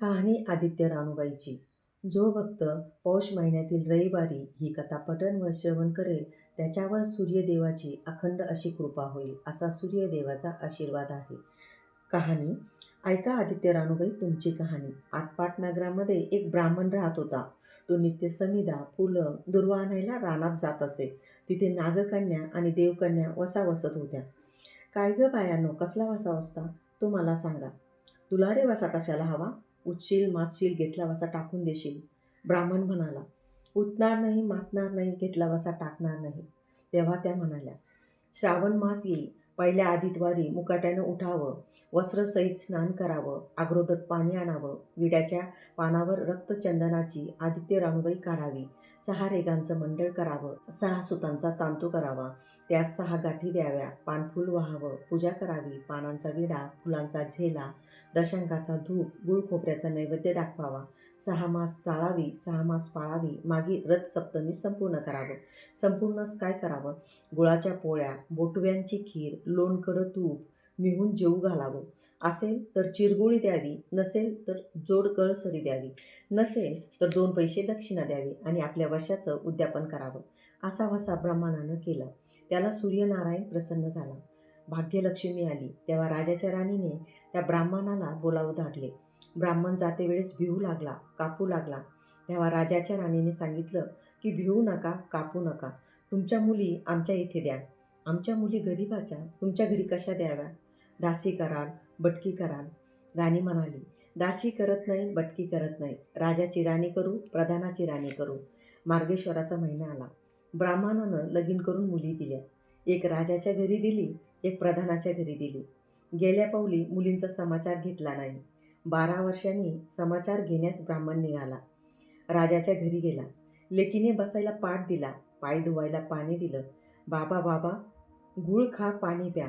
कहाणी आदित्य रानूबाईची जो भक्त पौष महिन्यातील रविवारी ही कथा पठण व श्रवण करेल त्याच्यावर सूर्यदेवाची अखंड अशी कृपा होईल असा सूर्यदेवाचा आशीर्वाद आहे. कहाणी. ऐका आदित्य रानूबाई तुमची कहाणी. आटपाट नगरामध्ये एक ब्राह्मण राहत होता. तो नित्य समिधा फुलं दुर्वा आणायला रानात जात असे. तिथे नागकन्या आणि देवकन्या वसा वसत होत्या. काय ग बायानो कसला वसा असता तो मला सांगा. तुला रे वसा कशाला हवा? उठशील माचशील घेतला वसा टाकून देशील. ब्राह्मण म्हणाला उठणार नाही मातणार नाही घेतला वसा टाकणार नाही. तेव्हा त्या म्हणाल्या श्रावण मास येईल. पहिल्या आदितवारी मुकाट्यानं उठावं वस्त्रसहित स्नान करावं अग्रोदक पाणी आणावं विड्याच्या पानावर रक्तचंदनाची आदित्य राणूबाई काढावी सहा रेगांचं मंडळ करावं सहा सुतांचा तांतू करावा त्यास सहा गाठी द्याव्या पानफूल व्हावं पूजा करावी पानांचा विडा फुलांचा झेला दशांकाचा धूप गुळ खोबऱ्याचा नैवेद्य दाखवावा सहा मास चाळावी सहा मास पाळावी मागी रथ सप्तमी संपूर्ण करावं. संपूर्णच काय करावं? गुळाच्या पोळ्या बोटव्यांची खीर लोणकडं तूप मिहून जेऊ घालावं. असेल तर चिरगुळी द्यावी नसेल तर जोड कळसरी द्यावी. नसेल तर दोन पैसे दक्षिणा द्यावी आणि आपल्या वशाचं उद्यापन करावं. असा वसा ब्रह्मानानं केला. त्याला सूर्यनारायण प्रसन्न झाला. भाग्यलक्ष्मी आली. तेव्हा राजाच्या राणीने त्या ब्राह्मणाला बोलावू धाडले. ब्राह्मण जातेवेळेस भिवू लागला कापू लागला. तेव्हा राजाच्या राणीने सांगितलं की भिवू नका कापू नका. तुमच्या मुली आमच्या इथे द्या. आमच्या मुली गरीबाच्या तुमच्या घरी कशा द्याव्या? दासी कराल बटकी कराल. राणी म्हणाली दासी करत नाही बटकी करत नाही. राजाची राणी करू प्रधानाची राणी करू. मार्गेश्वराचा महिना आला. ब्राह्मणानं लगीन करून मुली दिल्या. एक राजाच्या घरी दिली एक प्रधानाच्या घरी दिली. गेल्या पावली मुलींचा समाचार घेतला नाही. बारा वर्षांनी समाचार घेण्यास ब्राह्मण निघाला. राजाच्या घरी गेला. लेकीने बसायला पाठ दिला. पाय धुवायला पाणी दिलं. बाबा बाबा गुळ खा पाणी प्या.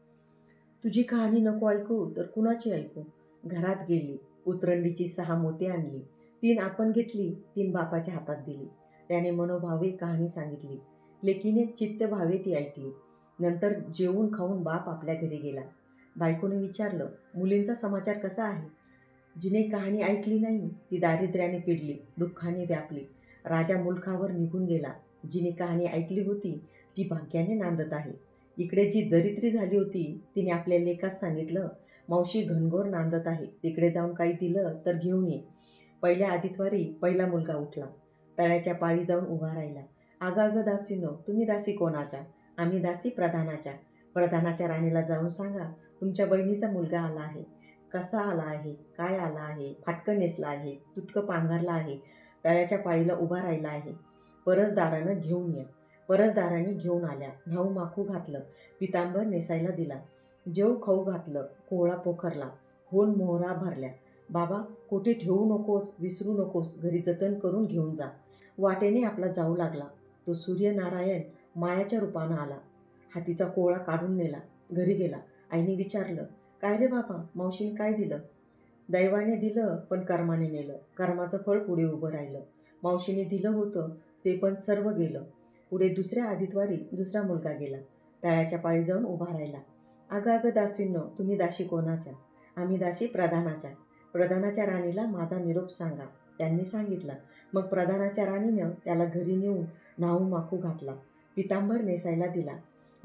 तुझी कहाणी नको ऐकू तर कुणाची ऐकू? घरात गेली उतरंडीची सहा मोती आणली तीन आपण घेतली तीन बापाच्या हातात दिली. त्याने मनोभावे कहाणी सांगितली. लेकीने चित्त भावे ती ऐकली. नंतर जेवून खाऊन बाप आपल्या घरी गेला. बायकोने विचारलं मुलींचा समाचार कसा आहे? जिने कहाणी ऐकली नाही ती दारिद्र्याने पिडली दुःखाने व्यापली. राजा मुलखावर निघून गेला. जिने कहाणी ऐकली होती ती भाग्याने नांदत आहे. इकडे जी दरिद्री झाली होती तिने आपल्या लेखात सांगितलं मावशी घनघोर नांदत आहे तिकडे जाऊन काही दिलं तर घेऊन ये. पहिल्या आदितवारी पहिला मुलगा उठला. तळ्याच्या पाळी जाऊन उभा राहिला. आगा अगं दासीनो तुम्ही दासी कोणाच्या? आम्ही दासी प्रधानाच्या. प्रधानाच्या राणीला जाऊन सांगा तुमच्या बहिणीचा मुलगा आला आहे. कसा आला आहे? काय आला आहे? फाटकं नेसला आहे तुटकं पांघरला आहे तळ्याच्या पाळीला उभा राहिला आहे. परसदारानं घेऊन या. परसदाराने घेऊन आल्या. न्हाऊ माखू घातलं. पितांबर नेसायला दिला. जेव खाऊ घातलं. कोहळा पोखरला. होन मोहरा भरल्या. बाबा कुठे ठेवू नकोस विसरू नकोस घरी जतन करून घेऊन जा. वाटेने आपला जाऊ लागला. तो सूर्यनारायण माळ्याच्या रूपानं आला. हातीचा कोळा काढून नेला. घरी गेला. आईने विचारलं काय रे बाबा? मावशीने काय दिलं? दैवाने दिलं पण कर्माने नेलं. कर्माचं फळ पुढे उभं राहिलं. मावशीने दिलं होतं ते पण सर्व गेलं. पुढे दुसऱ्या आदितवारी दुसरा मुलगा गेला. तळ्याच्या पाळी जाऊन उभा राहिला. अगं अगं दासींनो तुम्ही दाशी कोणाच्या? आम्ही दाशी प्रधानाच्या. प्रधानाच्या राणीला माझा निरोप सांगा. त्यांनी सांगितला. मग प्रधानाच्या राणीनं त्याला घरी नेऊन न्हाऊ माखू घातला. पितांबर नेसायला दिला.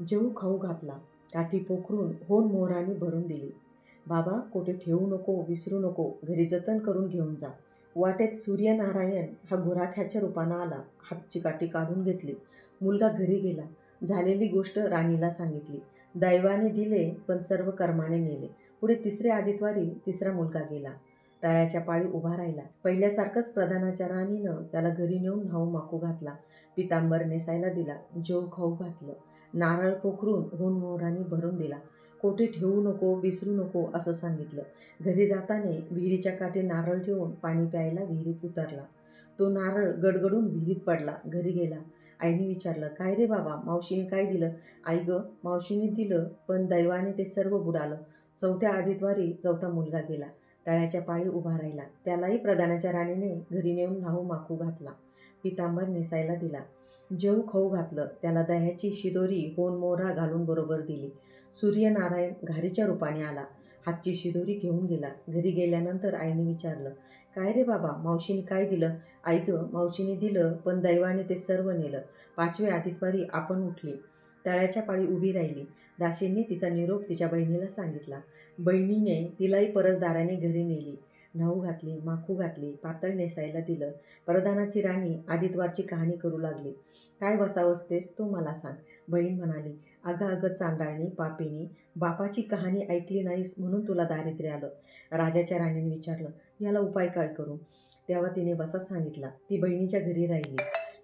जेऊ खाऊ घातला. काठी पोखरून होन मोहराने भरून दिली. बाबा कोठे ठेवू नको विसरू नको घरी जतन करून घेऊन जा. वाटेत सूर्यनारायण हा गुराख्याच्या रूपानं आला. हातची काठी काढून घेतली. मुलगा घरी गेला. झालेली गोष्ट राणीला सांगितली. दैवाने दिले पण सर्व कर्माने नेले. पुढे तिसऱ्या आदितवारी तिसरा मुलगा गेला. तळ्याच्या पाळी उभा राहिला. पहिल्यासारखंच प्रधानाच्या राणीनं त्याला घरी नेऊन न्हाऊ माकू घातला. पितांबर नेसायला दिला. जेव खाऊ घातलं. नारळ पोखरून होऊन मोहराने भरून दिला. कोठे ठेवू नको विसरू नको असं सांगितलं. घरी जाताने विहिरीच्या काठी नारळ ठेवून पाणी प्यायला विहिरीत उतरला. तो नारळ गडगडून विहिरीत पडला. घरी गेला. आईने विचारलं काय रे बाबा मावशीने काय दिलं? आई गं मावशीने दिलं पण दैवाने ते सर्व बुडालं. चौथ्या आदितवारी चौथा मुलगा गेला. तळ्याच्या पाळी उभा राहिला. त्यालाही प्रधानाच्या राणीने घरी नेऊन न्हाऊ माखू घातला. पितांबर नेसायला दिला. जेऊ खाऊ घातलं. त्याला दह्याची शिदोरी होन मोहरा घालून बरोबर दिली. सूर्यनारायण घारीच्या रूपाने आला. हातची शिदोरी घेऊन गेला. घरी गेल्यानंतर आईने विचारलं काय रे बाबा मावशीने काय दिलं? ऐक मावशीने दिलं पण दैवाने ते सर्व नेलं. पाचवे आदितवारी आपण उठली. तळ्याच्या पाळी उभी राहिली. दाशींनी तिचा निरोप तिच्या बहिणीला सांगितला. बहिणीने तिलाही परसदाराने घरी नेली. न्हाऊ घातली माखू घातली पातळ नेसायला दिलं. प्रधानाची राणी आदितवारची कहाणी करू लागली. काय बसावसतेस तू मला सांग बहीण म्हणाली. अगं अगं चांदाळणी पापिणी बापाची कहाणी ऐकली नाहीस म्हणून तुला दारिद्र्य आलं. राजाच्या राणीने विचारलं याला उपाय काय करू? तेव्हा तिने बसा सांगितला. ती बहिणीच्या घरी राहिली.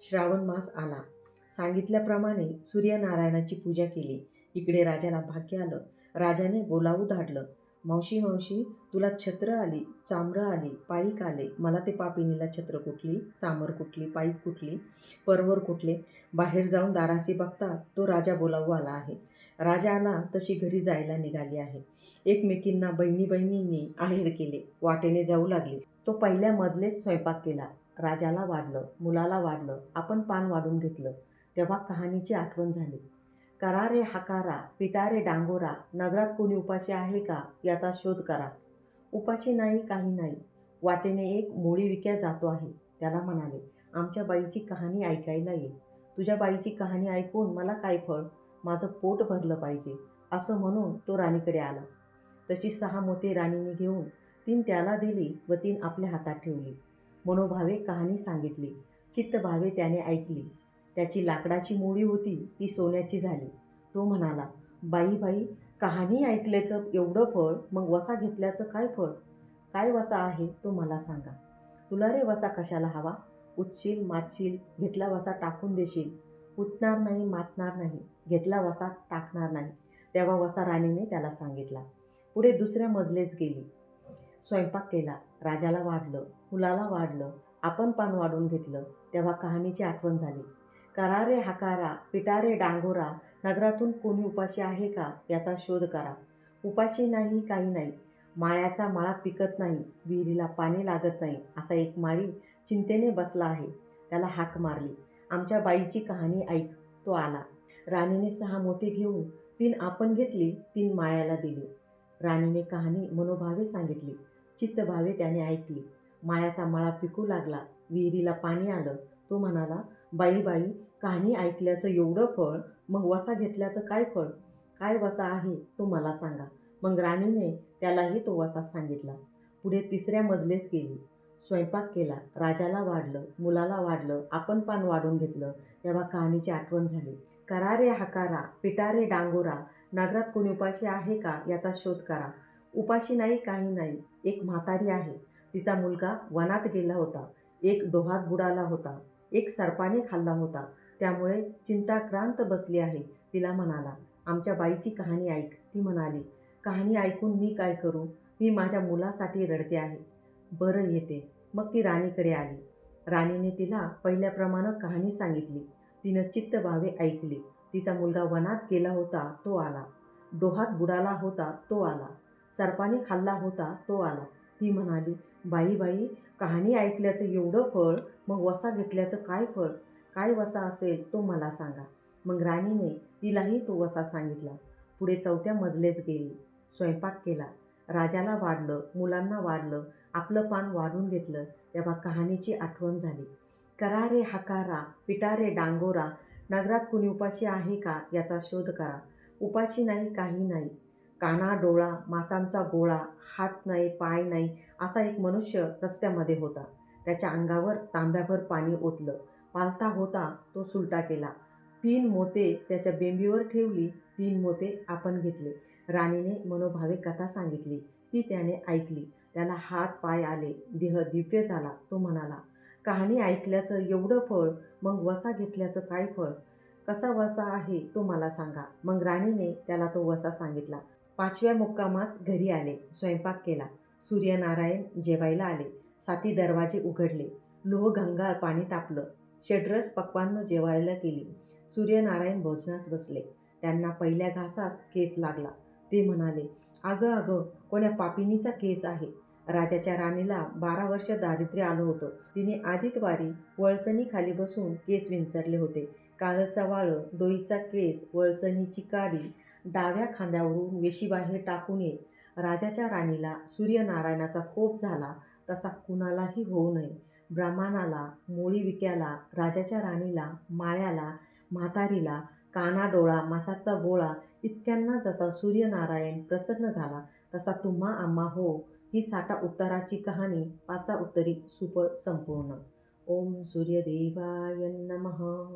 श्रावण मास आला. सांगितल्याप्रमाणे सूर्यनारायणाची पूजा केली. इकडे राजाला भाग्य आलं. राजाने बोलावू धाडलं. मावशी मावशी तुला छत्र आली चामरं आली पाईक आले. मला ते पापिनीला छत्र कुठली चामर कुठली पाईक कुठली परवर कुठले? बाहेर जाऊन दाराशी बघता तो राजा बोलावू आला आहे. राजा आला तशी घरी जायला निघाली आहे. एकमेकींना बहिणी बहिणींनी आहेर केले वाटेने जाऊ लागले. तो पहिल्या मजलेच स्वयंपाक केला. राजाला वाढलं मुलाला वाढलं आपण पान वाढून घेतलं. तेव्हा कहाणीची आठवण झाली. करा रे हाकारा पिटारे डांगोरा नगरात कोणी उपाशी आहे का याचा शोध करा. उपाशी नाही काही नाही. वाटेने एक मोळी विक्या जातो आहे. त्याला म्हणाले आमच्या बाईची कहाणी ऐकायला ये. तुझ्या बाईची कहाणी ऐकून मला काय फळ? माझं पोट भरलं पाहिजे. असं म्हणून तो राणीकडे आला. तशी सहा मोती राणीने घेऊन तीन त्याला दिली व तीन आपल्या हातात ठेवली. मनोभावे कहाणी सांगितली. चित्तभावे त्याने ऐकली. त्याची लाकडाची मुळी होती ती सोन्याची झाली. तो म्हणाला बाई बाई कहाणी ऐकल्याचं एवढं फळ मग वसा घेतल्याचं काय फळ? काय वसा आहे तो मला सांगा. तुला रे वसा कशाला हवा? उचशील मातशील घेतला वसा टाकून देशील. उठणार नाही मातणार नाही घेतला वसा टाकणार नाही. तेव्हा वसा राणीने त्याला सांगितला. पुढे दुसऱ्या मजलेच गेली. स्वयंपाक केला. राजाला वाढलं मुलाला वाढलं आपण पान वाढून घेतलं. तेव्हा कहाणीची आठवण झाली. करा रे हाकारा पिटारे डांगोरा नगरातून कोणी उपाशी आहे का याचा शोध करा. उपाशी नाही काही नाही. माळ्याचा माळा पिकत नाही विहिरीला पाणी लागत नाही असा एक माळी चिंतेने बसला आहे. त्याला हाक मारली. आमच्या बाईची कहाणी ऐक तो आला. राणीने सहा मोती घेऊन तीन आपण घेतली तीन माळ्याला दिली. राणीने कहाणी मनोभावे सांगितली. चित्तभावे त्याने ऐकली. माळ्याचा माळा पिकू लागला. विहिरीला पाणी आलं. तो म्हणाला बाई बाई कहाणी ऐकल्याचं एवढं फळ मग वसा घेतल्याचं काय फळ? काय वसा आहे तो मला सांगा. मग राणीने त्यालाही तो वसा सांगितला. पुढे तिसऱ्या मजलेस गेली. स्वयंपाक केला. राजाला वाढलं मुलाला वाढलं आपण पान वाढून घेतलं. तेव्हा कहाणीची आठवण झाली. करारे हाकारा हकारा पिटारे डांगोरा नगरात कोणी उपाशी आहे का याचा शोध करा. उपाशी नाही काही नाही. एक म्हातारी आहे. तिचा मुलगा वनात गेला होता. एक डोहात बुडाला होता. एक सर्पाने खाल्ला होता. त्यामुळे चिंताक्रांत बसली आहे. तिला म्हणाला आमच्या बाईची कहाणी ऐक. ती म्हणाली कहाणी ऐकून मी काय करू? मी माझ्या मुलासाठी रडते आहे. बरं येते. मग ती राणीकडे आली. राणीने तिला पहिल्याप्रमाणे कहाणी सांगितली. तिनं चित्त भावे ऐकली. तिचा मुलगा वनात गेला होता तो आला. डोहात बुडाला होता तो आला. सर्पाने खाल्ला होता तो आला. ती म्हणाली बाई बाई कहाणी ऐकल्याचं एवढं फळ मग वसा घेतल्याचं काय फळ काय वसा असेल तो मला सांगा. मग राणीने तिलाही तो वसा सांगितला. पुढे चौथ्या मजलेच गेली. स्वयंपाक केला. राजाला वाढलं मुलांना वाढलं आपलं पान वाढून घेतलं. तेव्हा कहाणीची आठवण झाली. करा रे हकारा पिटारे डांगोरा नगरात कुणी उपाशी आहे का याचा शोध करा. उपाशी नाही काही नाही. काना डोळा मासांचा गोळा हात नाही पाय नाही असा एक मनुष्य रस्त्यामध्ये होता. त्याच्या अंगावर तांब्याभर पाणी ओतलं. पालता होता तो सुलटा केला. तीन मोते त्याच्या बेंबीवर ठेवली तीन मोते आपण घेतले. राणीने मनोभावे कथा सांगितली. ती त्याने ऐकली. त्याला हात पाय आले. देह दिव्य झाला. तो म्हणाला कहाणी ऐकल्याचं एवढं फळ मग वसा घेतल्याचं काय फळ? कसा वसा आहे तो मला सांगा. मग राणीने त्याला तो वसा सांगितला. पाचव्या मुक्कामास घरी आले. स्वयंपाक केला. सूर्यनारायण जेवायला आले. साती दरवाजे उघडले. लोह गंगाळ पाणी तापलं. शेड्रस पक्वांनं जेवायला केली सूर्यनारायण भोजनास बसले. त्यांना पहिल्या घासास केस लागला. ते म्हणाले अगं अगं कोण्या पापिनीचा केस आहे. राजाच्या राणीला बारा वर्ष दारिद्र्य आलं होतं. तिने आदितवारी वळचणीखाली वळचणी खाली बसून केस विंचरले होते. काळचा वाळं डोईचा केस वळचणीची काडी डाव्या खांद्यावरून वेशीबाहेर टाकून येत राजाच्या राणीला सूर्यनारायणाचा कोप झाला. तसा कुणालाही होऊ नये. ब्राह्मणाला मोळी विक्याला राजाच्या राणीला माळ्याला म्हातारीला काना डोळा मासाचा गोळा इतक्यांना जसा सूर्यनारायण प्रसन्न झाला तसा तुम्हा आम्हा हो ही साठा उत्तराची कहाणी पाचा उत्तरी सुपळ संपूर्ण. ओम सूर्यदेवाय नमः.